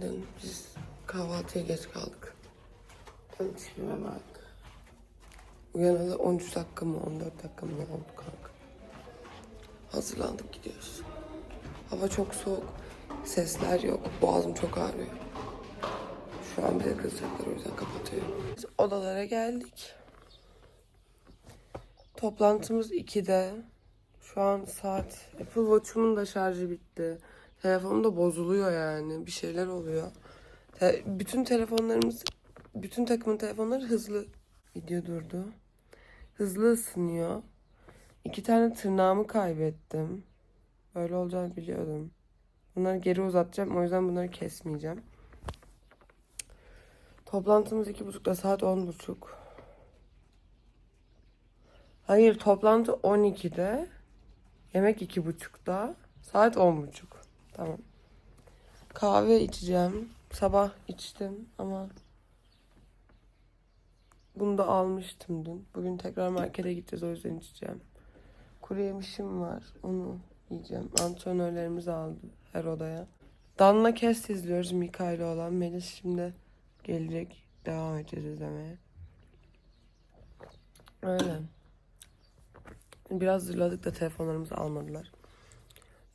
Günaydın. Biz kahvaltıya geç kaldık. Ben tipime bak. Uyanalı 13 dakika mı 14 dakika mı oldu kanka. Hazırlandık gidiyoruz. Hava çok soğuk. Sesler yok. Boğazım çok ağrıyor. Şu an bize kızacaklar o yüzden kapatıyorum. Biz odalara geldik. Toplantımız 2'de. Şu an saat. Apple Watch'umun da şarjı bitti. Telefonum da bozuluyor yani. Bir şeyler oluyor. Bütün telefonlarımız, bütün takımın telefonları hızlı video durdu. Hızlı ısınıyor. İki tane tırnağımı kaybettim. Böyle olacağını biliyordum. Bunları geri uzatacağım. O yüzden bunları kesmeyeceğim. Toplantımız iki buçukta saat on buçuk. Hayır toplantı 12'de. Yemek iki buçukta. Saat on buçuk. Tamam. Kahve içeceğim. Sabah içtim ama bunu da almıştım dün. Bugün tekrar markete gideceğiz o yüzden içeceğim. Kuru yemişim var. Onu yiyeceğim. Antrenörlerimiz aldı her odaya. Danla Kest izliyoruz Mika ile olan. Melis şimdi gelecek. Devam edeceğiz izlemeye. Öyle. Biraz zırladık da telefonlarımızı almadılar.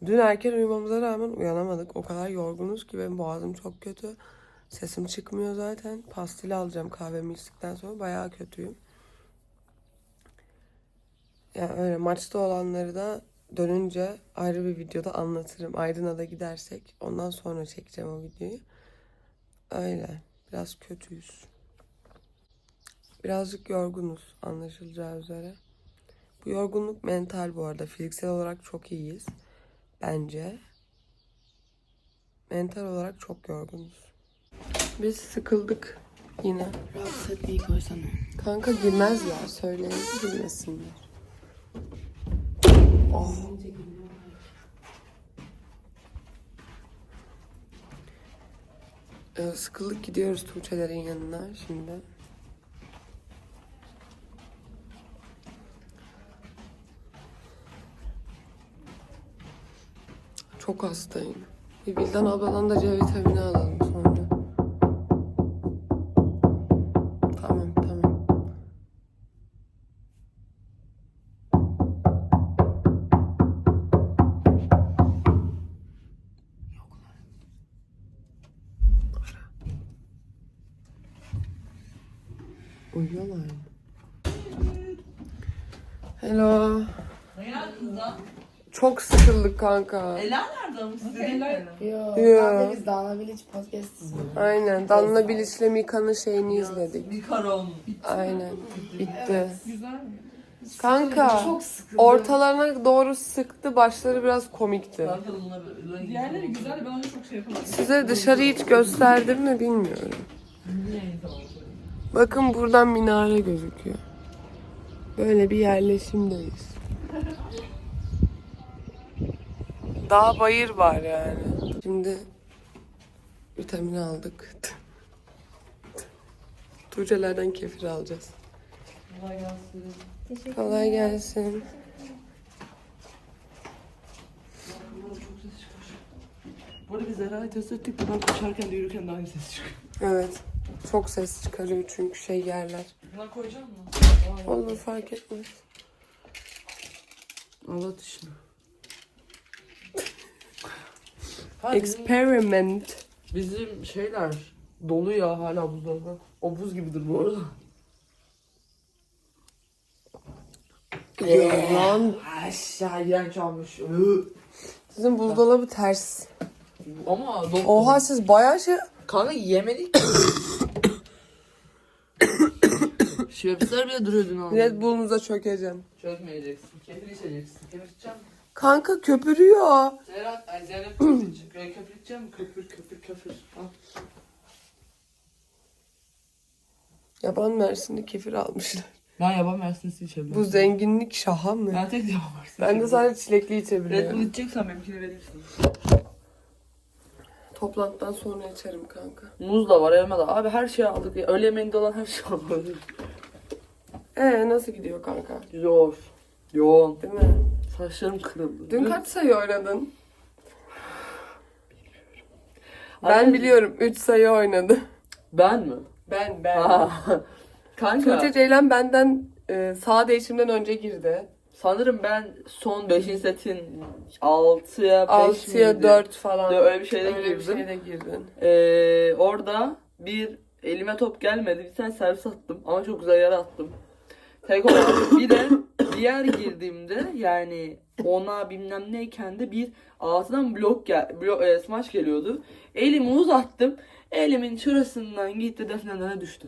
Dün erken uyumamıza rağmen uyanamadık. O kadar yorgunuz ki benim boğazım çok kötü. Sesim çıkmıyor zaten. Pastil alacağım kahvemi içtikten sonra. Bayağı kötüyüm. Yani öyle maçta olanları da dönünce ayrı bir videoda anlatırım. Aydın'a da gidersek ondan sonra çekeceğim o videoyu. Öyle. Biraz kötüyüz. Birazcık yorgunuz anlaşılacağı üzere. Bu yorgunluk mental bu arada. Fiziksel olarak çok iyiyiz. Bence. Mental olarak çok yorgunuz. Biz sıkıldık yine. Rahatsız etmeyi koysana. Kanka girmezler. Söyleyin girmesinler. Oh. Ee, sıkıldık gidiyoruz Tuğçe'lerin yanına şimdi. Çok hastayım. Bir Bildan abladan da C vitamini alalım sonra. Tamam tamam. Uyuyorlar mı? Hello. Çok sıkıldık kanka. Ela nerede ama siz dedikleri? Yo, Yo. biz Dağla Village podcast izliyoruz. Aynen. Danla Bilic'le Mika'nın şeyini izledik. Bir karon. Aynen. Bitti. Kanka. Çok sıkıldım. Ortalarına doğru sıktı. Başları biraz komikti. Diğerleri güzel de ben onu çok şey yapamadım. Size dışarıyı hiç gösterdim mi bilmiyorum. Bakın buradan minare gözüküyor. Böyle bir yerleşimdeyiz. Dağ bayır var yani. Şimdi vitamin aldık. Tuğçelerden kefir alacağız. Kolay gelsin. Kolay gelsin. Burada çok ses çıkar. Bu arada biz Eray'ı test ettik. Buradan koşarken de yürürken de aynı ses çıkıyor. Evet. Çok ses çıkarıyor çünkü şey yerler. Buna koyacak mı? Olur fark etmez. Allah dışına. Ha, bizim, Experiment. bizim şeyler dolu ya hala buzdolabı. O buz gibidir bu arada. Yalan. Aşağı iğrenç olmuş. Iı. Sizin buzdolabı ters. Ama dolu. Oha siz bayağı şey... Kanka yemedik. Şvepsler bile duruyor dün abi. Red Bull'unuza çökeceğim. Çökmeyeceksin. Kefir içeceksin. Kefir içeceğim. Kanka köpürüyor. Serhat, ay Zeynep. Köfür içeceğim. Köpür, köpür, köpür. Al. Yaban Mersin'de kefir almışlar. Ben yaban mersini içebilirim. Bu zenginlik şaha mı? Ben tek yaban mersini Ben de sadece çilekli Red Bull içebiliyorum. içeceksen benimkini vereyim sana. Toplantıdan sonra içerim kanka. Muz da var, elma da. Abi her şeyi aldık. ya. Öğle yemeğinde olan her şeyi aldık. Ee nasıl gidiyor kanka? Zor. Yoğun. Değil mi? Saçlarım kırıldı. Dün kaç sayı oynadın? Ben biliyorum 3 sayı oynadı. Ben mi? Ben ben. Ha. Kanka Tuğçe Ceylan benden e, sağ değişimden önce girdi. sanırım ben son 5. setin 6'ya 5 6'ya 4 falan. De öyle bir şeyde Öyle bir girdim. şeyde girdin. Ee, orada bir elime top gelmedi. Bir tane servis attım ama çok güzel yere attım. Tek olarak bir de diğer girdiğimde yani ona bilmem neyken de bir altından blok gel blok, e, smash geliyordu. Elimi uzattım. Elimin şurasından gitti defneden düştü.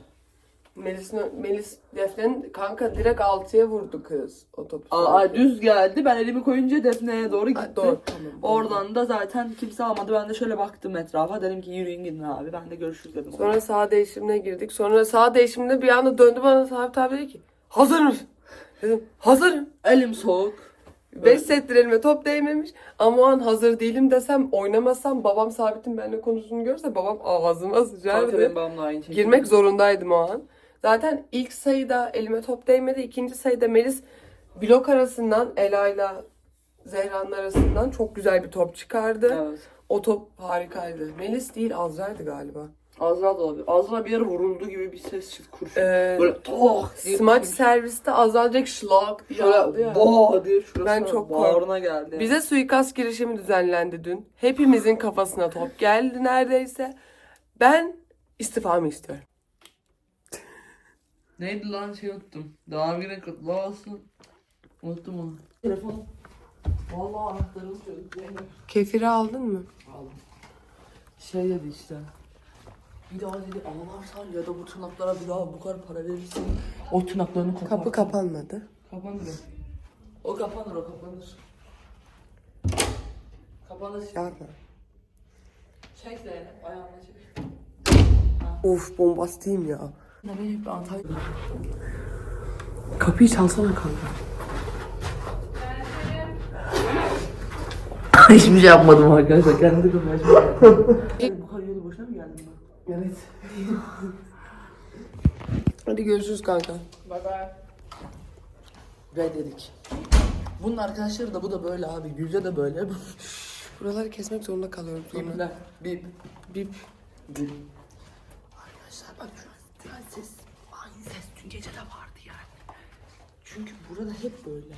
Melis, Melis Defne'nin kanka direkt 6'ya vurdu kız o topu. Aa, sanki. düz geldi. Ben elimi koyunca defneye doğru gitti. Ha, doğru. Tamam. Oradan da zaten kimse almadı. Ben de şöyle baktım etrafa. Dedim ki yürüyün gidin abi. Ben de görüşürüz dedim. Sonra sağ değişimine girdik. Sonra sağ değişiminde bir anda döndü bana Sabit abi dedi ki hazır mısın? Dedim hazırım. Elim soğuk. 5 settir elime top değmemiş. Ama o an hazır değilim desem oynamasam babam Sabit'in benimle konuştuğunu görse babam ağzıma Kanka sıçardı. benim babamla aynı şekilde. Girmek zorundaydım o an. Zaten ilk sayıda elime top değmedi. ikinci sayıda Melis blok arasından Ela'yla Zehra'nın arasından çok güzel bir top çıkardı. Evet. O top harikaydı. Melis değil Azra'ydı galiba. Azra da olabilir. Azra bir yere vuruldu gibi bir ses çıktı kurşun. Ee, Böyle toh diye. smaç serviste azalacak şlak diye ya. Şöyle boğa diye şurasına Ben çok bağrına geldi. Bize suikast girişimi düzenlendi dün. Hepimizin kafasına top geldi neredeyse. Ben istifamı istiyorum. Neydi lan şey unuttum. Doğum günü kutlu olsun. Unuttum onu. Telefon. Vallahi anahtarı unutuyordum. Kefiri aldın mı? Aldım. Şey dedi işte. Bir daha dedi ağlarsan ya da bu tırnaklara bir daha bu kadar para verirsin. O tırnaklarını kopar. Kapı kapanmadı. Kapanır o. Kapanır o kapanır. Kapanır. Yapma. Çek Zeynep ayağına çek. Of bombastiyim ya. Ne benim bir Antalya. Kapıyı çalsana kanka. Hiçbir şey yapmadım arkadaşlar. Kendi kapıyı açmadım. bu kadar yolu boşuna mı geldim ben? Evet. Hadi görüşürüz kanka. Bye bye. Reddedik. Bunun arkadaşları da bu da böyle abi. Gülce de böyle. Buraları kesmek zorunda kalıyorum sonra. Bipler. Bip. Bip. Bip. Arkadaşlar bak şu an, şu an ses. Aynı ses dün gece de vardı yani. Çünkü burada hep böyle.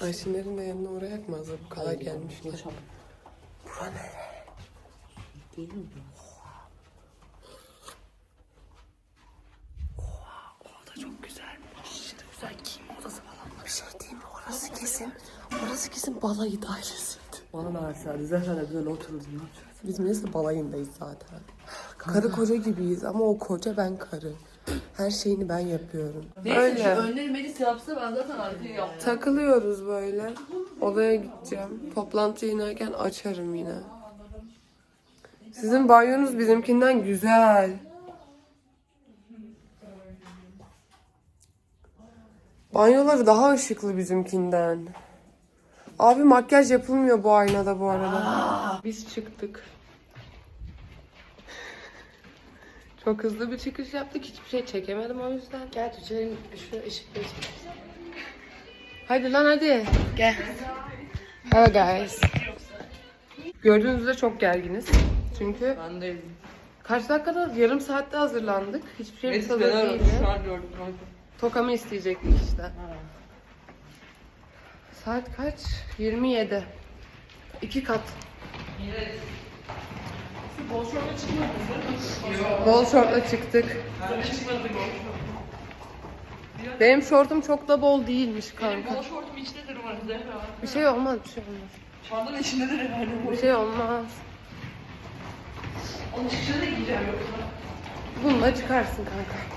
Ayşinlerin de yanına mı hazır bu kadar gelmişler. Bura ne? Değil mi? çok güzel. Aşırı güzel giyim odası falan. Bir şey diyeyim mi? Orası kesin. Orası kesin balayı dairesiydi. Bana da verselerdi. Zehra'yla böyle otururdum. Ne yapacağız? Biz Melis'le balayındayız zaten. Karı koca gibiyiz ama o koca ben karı. Her şeyini ben yapıyorum. Öyle. önleri Melis yapsa ben zaten arkayı yaptım. Takılıyoruz böyle. Odaya gideceğim. Toplantıya inerken açarım yine. Sizin banyonuz bizimkinden güzel. Banyoları daha ışıklı bizimkinden. Abi makyaj yapılmıyor bu aynada bu arada. Biz çıktık. Çok hızlı bir çıkış yaptık. Hiçbir şey çekemedim o yüzden. Gel Tuğçe'nin şu ışıkları çek. Hadi lan hadi. Gel. Hello guys. Gördüğünüz üzere çok gerginiz. Çünkü Ben değilim. kaç dakikada yarım saatte hazırlandık. Hiçbir şey hazır beni aradı. değildi. Şu an gördüm. Tokamı isteyecektik işte. Saat kaç? 27. İki kat. Bol şortla çıktık. Benim şortum çok da bol değilmiş kanka. Şortum içtedir umarım Zehra. Bir şey olmaz, bir şey olmaz. Çantanın içindedir yani. Bir şey olmaz. Onun içine de giyeceğim yoksa. Bununla çıkarsın kanka.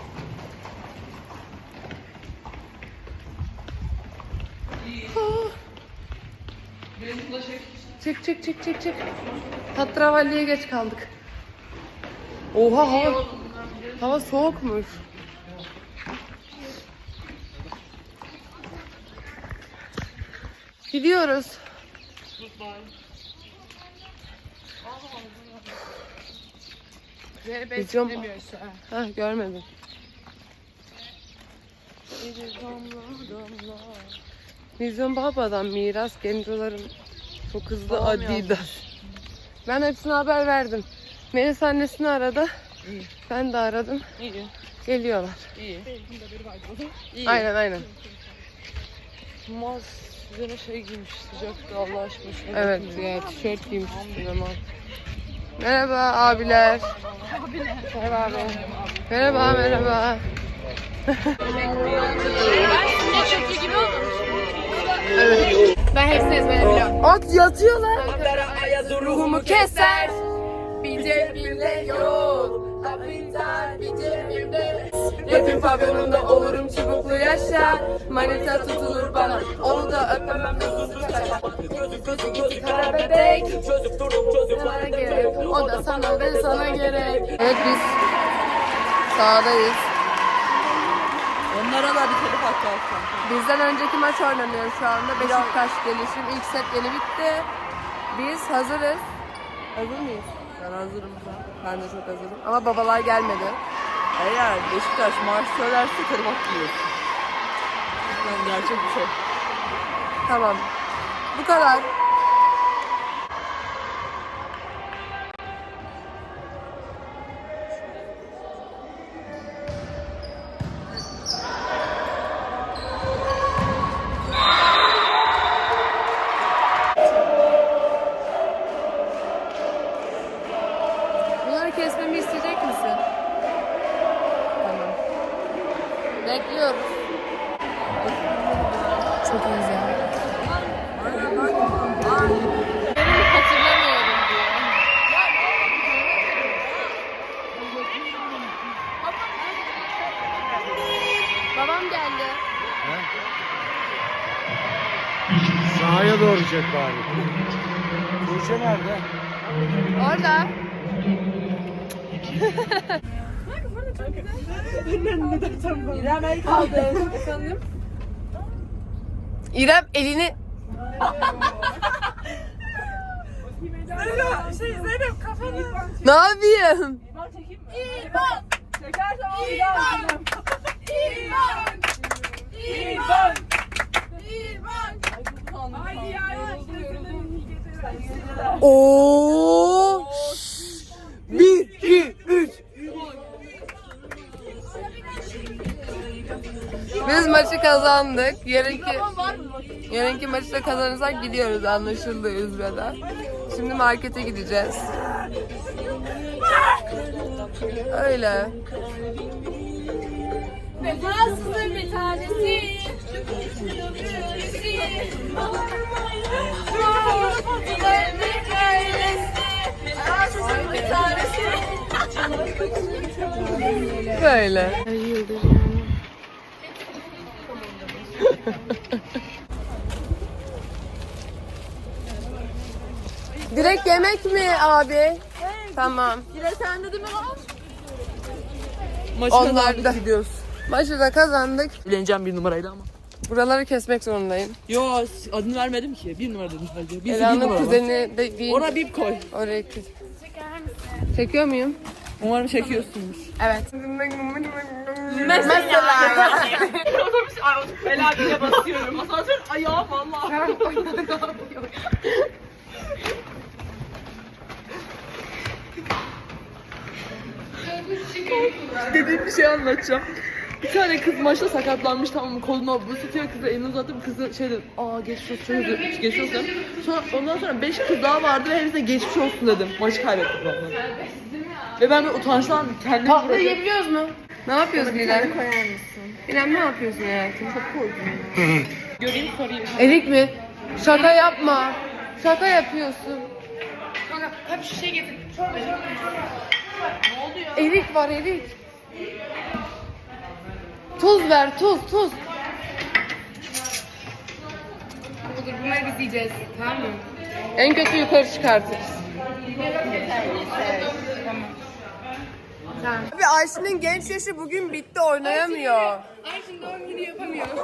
Çık çık çık çık çık. Tatravalliye geç kaldık. Oha hava, hava soğukmuş. Gidiyoruz. Zeynep Vizyon- demiyor şu an. Ha görmedim. Vizyon Baba'dan miras gencoların çok hızlı Babam adidas. Ben hepsine haber verdim. Melis annesini aradı. Ben de aradım. İyi. Geliyorlar. İyi. İyi. Aynen aynen. Maz üzerine şey giymiş sıcaktı Allah aşkına. Evet ya. tişört giymiş üstüne. Merhaba abiler. Merhaba abi. Merhaba merhaba. Ben hepsini ezbere biliyorum. At yatıyorlar. Ruhumu keser. Bir cebimde yok. Kapital bir cebimde. Rapin pavyonunda olurum çubuklu yaşa. Manita tutulur bana. Onu da öpemem nasıl kaçar. Kara bebek. Sana gerek. O da sana ve sana gerek. Evet biz sahadayız. Onlara da bir telif hakkı alsam. Bizden önceki maç oynanıyor şu anda. Beşiktaş gelişim. İlk set yeni bitti. Biz hazırız. Hazır mıyız? Ben hazırım. Ben de çok hazırım. Ama babalar gelmedi. Eğer Beşiktaş marş söylerse hakkı yiyorsun. Yani gerçek bir şey. Tamam. Bu kadar. Kesmemi isteyecek misin? Tamam. Bekliyoruz. Çok. Hatırlamıyorum diyor. Babam geldi. Sahaya doğru çek bari. Tuğçe nerede? Orada. İrem el kaldı. İrem elini... Ne yapayım? Oo. Yarınki yarınki maçı da kazanırsak gidiyoruz anlaşıldığı üzere. Şimdi markete gideceğiz. Öyle. Vefasızın bir tanesi. Böyle. Direkt yemek mi abi? Tamam. Maçı Onlar kazandık da. gidiyoruz. Maçı da kazandık. Evleneceğim bir numarayla ama. Buraları kesmek zorundayım. Yo adını vermedim ki. Bir numara dedim sadece. Bir, bir Ela'nın var. kuzeni de değil. Ona bip koy. Oraya kız. Çekiyor muyum? Umarım çekiyorsunuz. Evet. Bela bile basıyorum. Asansör ayağım valla. Dediğim bir şey anlatacağım. Bir tane kız maçta sakatlanmış tamam mı? Koluna bu tutuyor kızı elini uzatıp kızı şey dedi. Aa geçmiş olsun çok özür geçmiş olsun. Sonra, ondan sonra 5 kız daha vardı ve hepsine geçmiş olsun dedim. Maçı kaybettik vallahi. Ve ben bir utançtan kendimi Tatlı yiyebiliyoruz mu? Ne yapıyoruz İrem? koyar mısın? İrem ne yapıyorsun hayatım? göreyim sorayım. Erik mi? Şaka yapma. Şaka yapıyorsun. Hep şişe getir. Çorba çorba. Erik var erik. Tuz ver tuz tuz. Olur bunları biz yiyeceğiz. Tamam mı? En kötü yukarı çıkartırız. Tamam. Abi Ayşe'nin genç yaşı bugün bitti oynayamıyor. Ay şimdi doğum günü yapamıyor.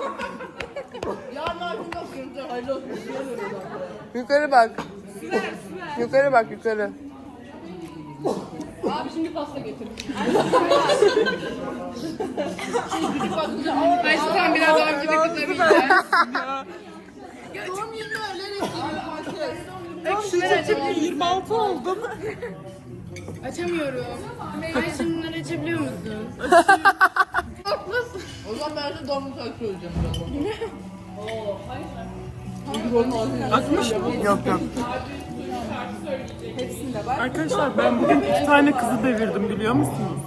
Yukarı bak. Yukarı bak yukarı. Abi şimdi pasta getir. ben şu an biraz daha gidip kızabileceğim. Doğum yılında öyle resimler. 26 oldum. Açamıyorum. Meyve bunları açabiliyor musun? Haklısın. o zaman ben de domuz açacağım. Oo, hayır takip edeceğim. Yok yok. Arkadaşlar ben bugün iki tane kızı devirdim biliyor musunuz?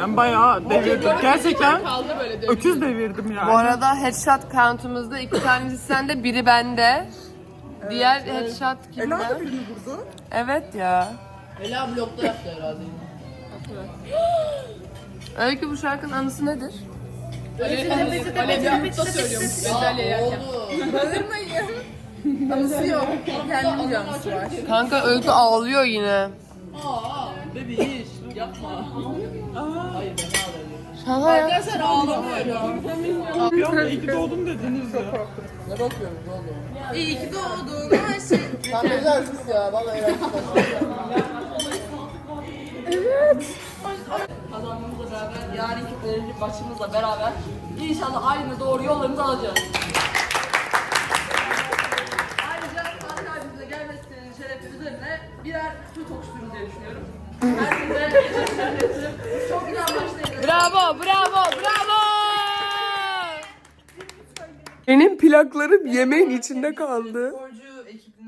Ben bayağı devirdim. Gerçekten öküz devirdim yani. Bu arada headshot count'umuzda iki tanesi sende, biri bende. Diğer headshot kimde? Ela da birini vurdu. Evet ya. Ela blokta yaptı herhalde. Öykü bu şarkının anısı nedir? Alev da söylüyormuş. Bezelye yerken. Anısı yok. Kendim canlısı var. Kanka Öykü ağlıyor yine. Aa, bebiş yapma. Hayır ben ya. Arkadaşlar ağlamıyorum. Bir anda iyi ki doğdum dediniz ya. Ne bakıyorsunuz oğlum? İyi ki doğdun. Her şey. Sen becersiz ya. Bana Ela Kazanmamızla beraber, yarınki belirli maçımızla beraber inşallah aynı doğru yollarımızı alacağız. Ayrıca Fatih abimize gelmesinin şerefi üzerine birer su tokuştururuz diye düşünüyorum. Herkese teşekkür ederim. Çok güzel maçtaydı. Bravo, bravo, bravo. Benim plaklarım yemeğin içinde kaldı.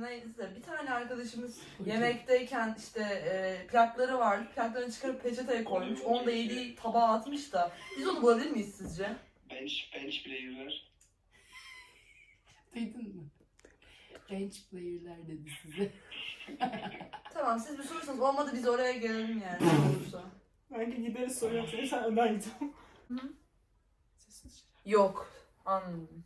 Ekibindeyse bir tane arkadaşımız yemekteyken işte e, plakları vardı. Plaklarını çıkarıp peçeteye koymuş. Onu da yediği tabağa atmış da. Biz onu bulabilir miyiz sizce? Bench, bench player'lar. Duydun mu? Bench player'lar dedi size. Tamam siz bir sorursanız olmadı biz oraya gelelim yani. ne olursa. Belki gideriz soruyorum seni sen önden git. Yok. Anladım.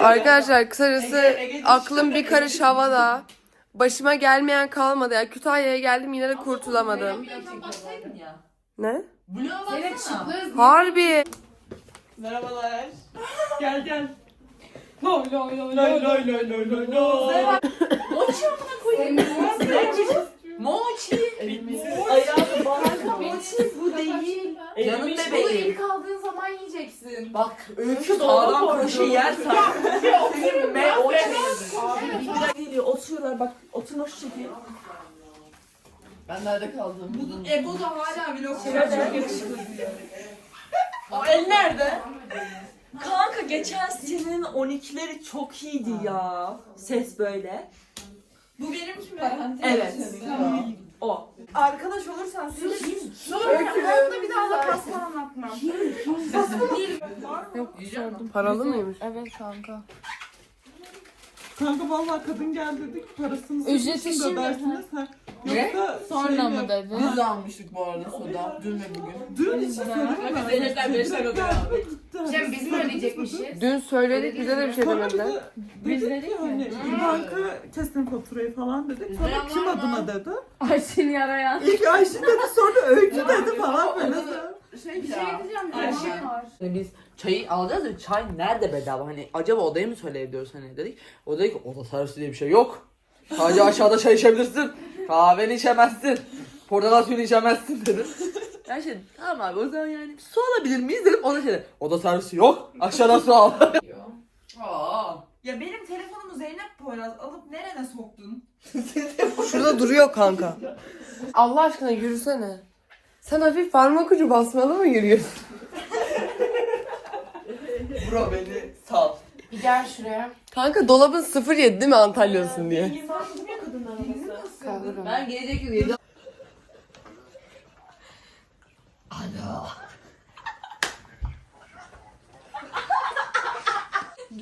Arkadaşlar kısacası Ege- aklım bir karış havada. Başıma gelmeyen kalmadı ya. Kütahya'ya geldim yine de kurtulamadım. Ne? Harbi. Merhabalar. gel gel. Loy loy loy loy loy loy loy loy. Zara- O çırpına koyayım. Mochi. Ayağını bağırma. Mochi bu değil. Canım Bunu bebeğim. ilk aldığın zaman yiyeceksin. Bak öykü sağlam kroşe yersen. Senin me o geliyor. Oturuyorlar bak. Oturun o şekil. Ben nerede kaldım? Ebo da hala vlog O el nerede? Kanka geçen senenin 12'leri çok iyiydi ya. Ses böyle. Bu benimki mi? Evet. O. Arkadaş olursan siz Hayatta bir daha da pasta anlatmam. Paralı mıymış? Evet kanka. Kanka vallahi kadın geldi dedik parasını Ücreti sizin şimdi ödersiniz. Ha. Ne? Yoksa Sonra şey mı yap- dedi? biz de almıştık bu arada soda. Dün ve bugün. Dün hiç söylemedim. Zeynepler beşler ödüyor. Cem biz mi ödeyecekmişiz? Dün söyledik bize de bir şey Sonra demediler. bize Biz dedik ki hani banka kesin faturayı falan dedik. Sonra kim adına dedi. Ayşe'ni arayan. İlk Ayşe dedi sonra Öykü dedi falan böyle. Şey Bir şey diyeceğim. Ayşe. şey var. Biz çayı alacağız da çay nerede bedava? Hani acaba odaya mı söyleyebiliyoruz hani dedik. O dedi ki oda servisi diye bir şey yok. Sadece aşağıda çay içebilirsin. Kahveni içemezsin. Portakal suyunu içemezsin dedi. Ben şey tamam abi o zaman yani su alabilir miyiz dedim. O da şey dedi, oda servisi yok. Aşağıdan su al. Aa. Ya benim telefonumu Zeynep Poyraz alıp nerene soktun? Şurada duruyor kanka. Allah aşkına yürüsene. Sen hafif parmak ucu basmalı mı yürüyorsun? Bro beni sal. Bir gel şuraya. Kanka dolabın 07 değil mi Antalya'sın diye. Kaldır onu. Ben gelecek yıl yedi.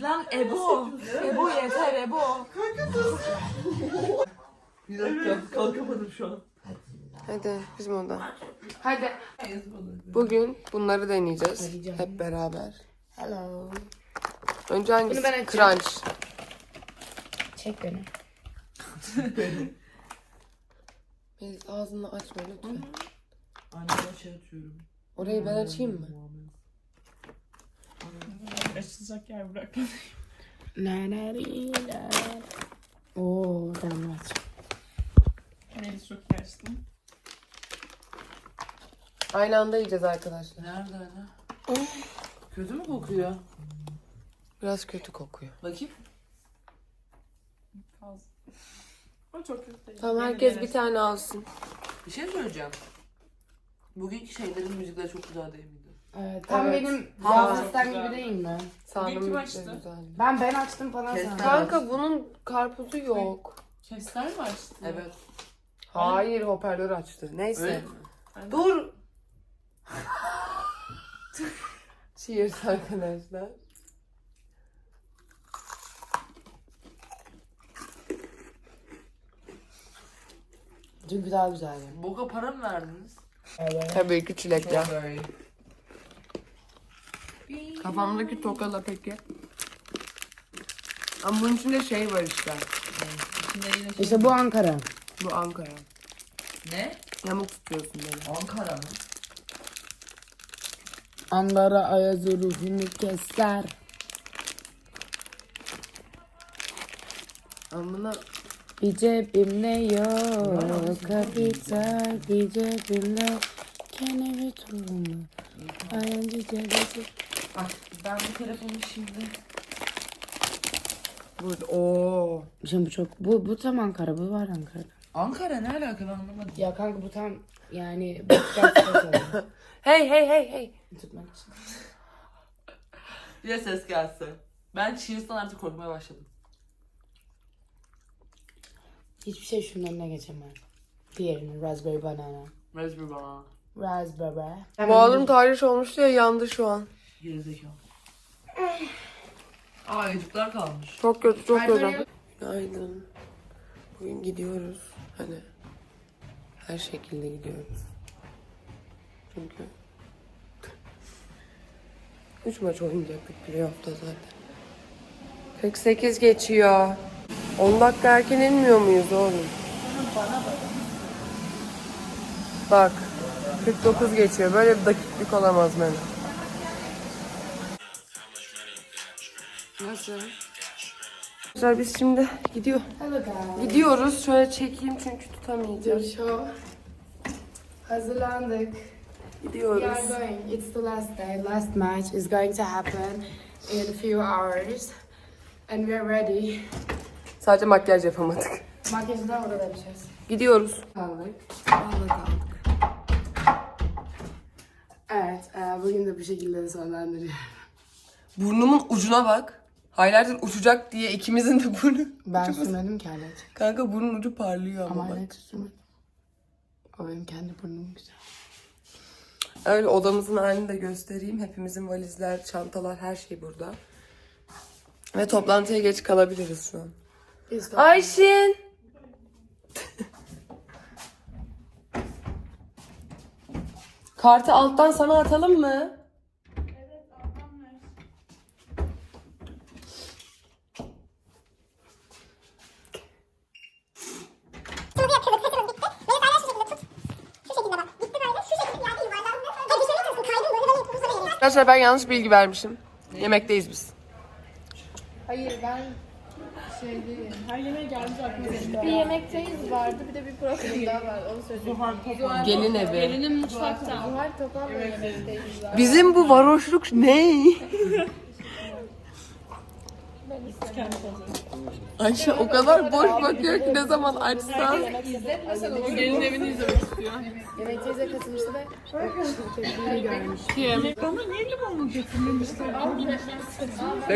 Lan Ebo. Ebo yeter Ebo. Bir dakika kalkamadım şu an. Hadi bizim oda. Hadi. Bugün bunları deneyeceğiz. Hep beraber. Hello. Önce hangisi? Bunu ben açacağım. Crunch. Çek beni. Melis ağzını açma lütfen. Anneme şey atıyorum. Orayı ben açayım mı? Açılacak yer bırak. La la li la. Oo, damlat. Melis çok yaşlı. Aynı anda yiyeceğiz arkadaşlar. Nerede anne? Kötü mü kokuyor? Biraz kötü kokuyor. Bakayım. O çok kötü değil. Tamam herkes bir tane alsın. Bir şey söyleyeceğim. Bugünkü şeylerin müzikleri çok güzel değil miydi? Evet, tam Evet. benim Ha, gibi değil mi? Sağlam kim bir açtı? Ben ben açtım falan Kes- sana. Kanka bunun karpuzu yok. Kester mi açtın? Evet. Hayır hoparlör açtı. Neyse. Öyle mi? Dur. Cheers arkadaşlar. Çünkü daha güzeldi. Boka para mı verdiniz? Tabii ki çilek ya. Çok iyi. Kafamdaki tokala peki. Ama bunun içinde şey var işte. İçinde yine şey... İşte bu Ankara. Bu Ankara. Ne? Yamuk tutuyorsun beni. Ankara mı? Ankara ayazı ruhunu keser. Amına Bir cebimde yok kapital bir cebimde kenevi tohumu. Ayazı cebesi. Bak ben bu telefonu şimdi... burada. Oo. Şimdi bu çok bu bu tam Ankara bu var Ankara'da. Ankara ne alaka ben anlamadım. Ya kanka bu tam yani Hey hey hey hey. tutmak için. Bir de ses gelse. Ben Cheers'tan artık korkmaya başladım. Hiçbir şey şunun önüne geçemez. Diğerinin raspberry banana. Raspberry bana. Raspberry. Boğazım tahriş olmuştu ya yandı şu an. Gerizekalı. Aa ayıcıklar kalmış. Çok kötü çok kötü. Günaydın. Bugün gidiyoruz. Hani her şekilde gidiyoruz. Çünkü 3 maç oynayacaktık playoff'ta zaten. 48 geçiyor. 10 dakika erken inmiyor muyuz oğlum? Bak. 49 geçiyor. Böyle bir dakiklik olamaz benim. Nasıl? Arkadaşlar biz şimdi gidiyor. Gidiyoruz. Şöyle çekeyim çünkü tutamayacağım. Show. Hazırlandık. We Gidiyoruz. are going. It's the last day. Last match is going to happen in a few hours. And we are ready. Sadece makyaj yapamadık. Makyajı da orada yapacağız. Gidiyoruz. Kaldık. Kaldık. Evet, e, bugün de bu şekilde sonlandırıyorum. Burnumun ucuna bak. Highlighter uçacak diye ikimizin de burnu. Ben sürmedim ki alet. Kanka burnun ucu parlıyor ama, Ama bak. alet sürmedim. O benim kendi burnum güzel. Öyle odamızın halini de göstereyim. Hepimizin valizler, çantalar, her şey burada. Ve toplantıya geç kalabiliriz şu an. Biz de Ayşin! Kartı alttan sana atalım mı? Arkadaşlar ben yanlış bilgi vermişim. Yemekteyiz biz. Hayır ben şey değilim. Her yemeğe gelmiş aklıma. Bir yemekteyiz vardı bir de bir program daha var. Onu söyleyeyim. Zuhal Gelin evi. Gelinin mutfakta. Zuhal Topal'la yemekteyiz. Bizim bu varoşluk ne? Ayşe o kadar boş bakıyor ki ne zaman açsan. Gelin evini izlemek istiyor. Yemekteyize katılmıştı ve tepkiyi görmüş.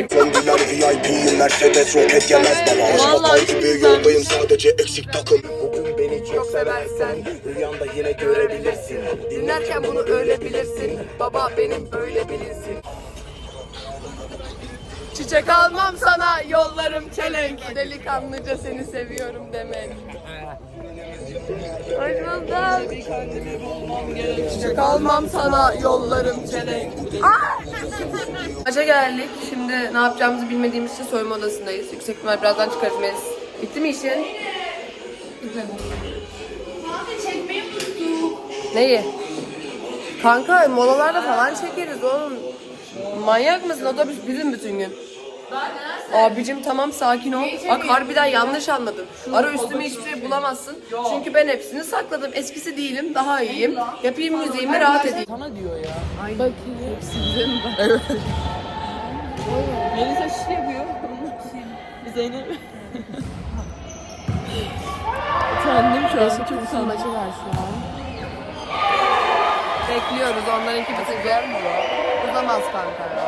Kendiler VIP Mercedes roket yemez bana Vallahi Aşk gibi yoldayım sadece eksik takım Bugün beni çok seversen Rüyanda yine görebilirsin Dinlerken bunu öyle bilirsin. Baba benim öyle bilinsin. Çiçek almam sana yollarım çelenk. Delikanlıca seni seviyorum demek. Hoş bulduk. Çiçek almam sana yollarım çelenk. Maça geldik. Şimdi ne yapacağımızı bilmediğimiz için soyunma odasındayız. Yüksek ihtimal birazdan çıkarız Melis. Bitti mi işin? Bitmedi. Neyi? Kanka molalarda falan çekeriz oğlum. Manyak mısın? O da biz- bizim bütün gün. Abicim tamam sakin ol. Bak harbiden yanlış anladın. Ara üstüme hiçbir şey bulamazsın. Çünkü ben hepsini sakladım. Eskisi değilim, daha iyiyim. Yapayım müziğimi rahat edeyim. Melisa şiş yapıyor. Zeynep. utandım şu an. Çok maçı var şu an. Bekliyoruz onlarınki bitecek. Uzamaz kanka ya.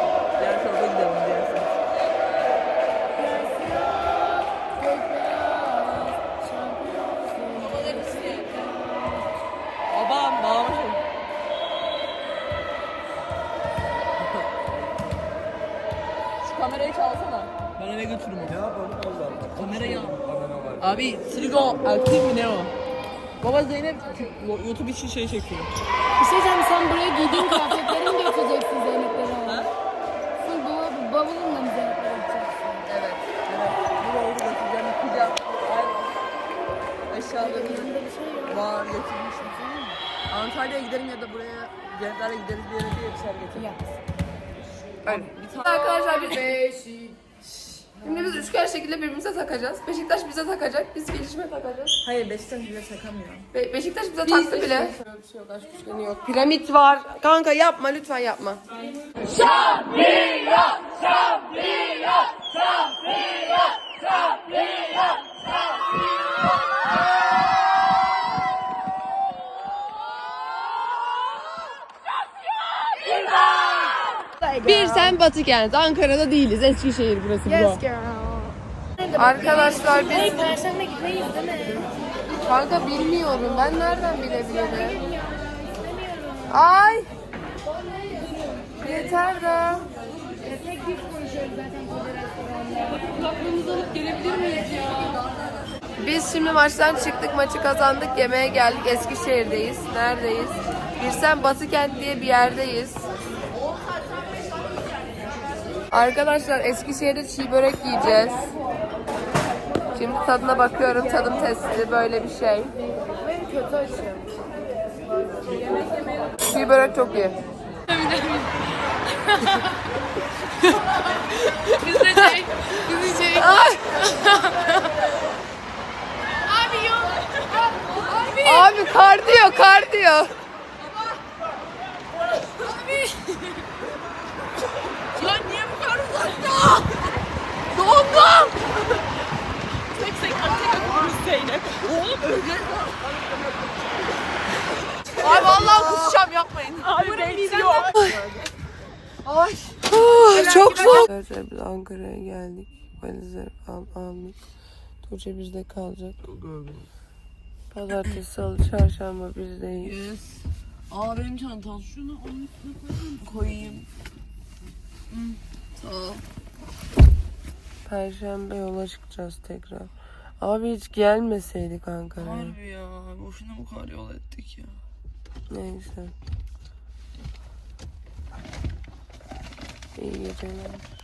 Abi Trigo aktif mi ne o? Baba Zeynep YouTube için şey çekiyor. Bir şey diyeceğim sen buraya giydiğin kıyafetleri mi götüreceksin Zeynep'lere? Full bu bavulunla mı Zeynep'lere gideceksin? Evet. Bu oldu götüreceğim. Yıkayacağım. Eşyalarını bir şey var getirmişim. Antalya'ya giderim ya da buraya Cevher'e gideriz bir yere diye dışarı getirdim. Yap. Öyle. Arkadaşlar biz Şimdi biz üçgen şekilde birbirimize takacağız. Beşiktaş bize takacak. Biz gelişme takacağız. Hayır Beşiktaş bile takamıyor. Be- Beşiktaş bize taktı bile. Böyle bir şey yok. Aşk üçgeni yok. Piramit var. Kanka yapma lütfen yapma. Bir sen Batı kent. Ankara'da değiliz. Eskişehir burası Yes girl. Arkadaşlar biz Perşembe gitmeyiz değil mi? Kanka bilmiyorum. Ben nereden bilebilirim? Ay! Yeter de. Tek biz konuşuyoruz zaten. Kulaklığımızı alıp gelebilir miyiz ya? Biz şimdi maçtan çıktık, maçı kazandık, yemeğe geldik. Eskişehir'deyiz. Neredeyiz? Birsen Batıkent diye bir yerdeyiz. Arkadaşlar Eskişehir'de çiğ börek yiyeceğiz. Şimdi tadına bakıyorum. Tadım testi böyle bir şey. Benim kötü açım. Çiğ börek çok iyi. Üzecek. Üzecek. Abi yok. Abi. Abi kardiyo, kardiyo. Lan niye bu kadar uzakta? Dondum. Tek tek tek tek Zeynep. Oğlum öyle. Ay vallahi kusacağım yapmayın. Abi reis yok. Ay. Ah, çok soğuk. Arkadaşlar biz Ankara'ya geldik. Valizleri falan aldık. Tuğçe bizde kalacak. Pazartesi, salı, çarşamba bizdeyiz. Yes. Aa benim çantam. Şunu onun üstüne koyayım. Koyayım. Hı, Sağ ol. Perşembe yola çıkacağız tekrar. Abi hiç gelmeseydik Ankara'ya. Harbi ya. Boşuna bu kadar yol ettik ya. Neyse. İyi geceler.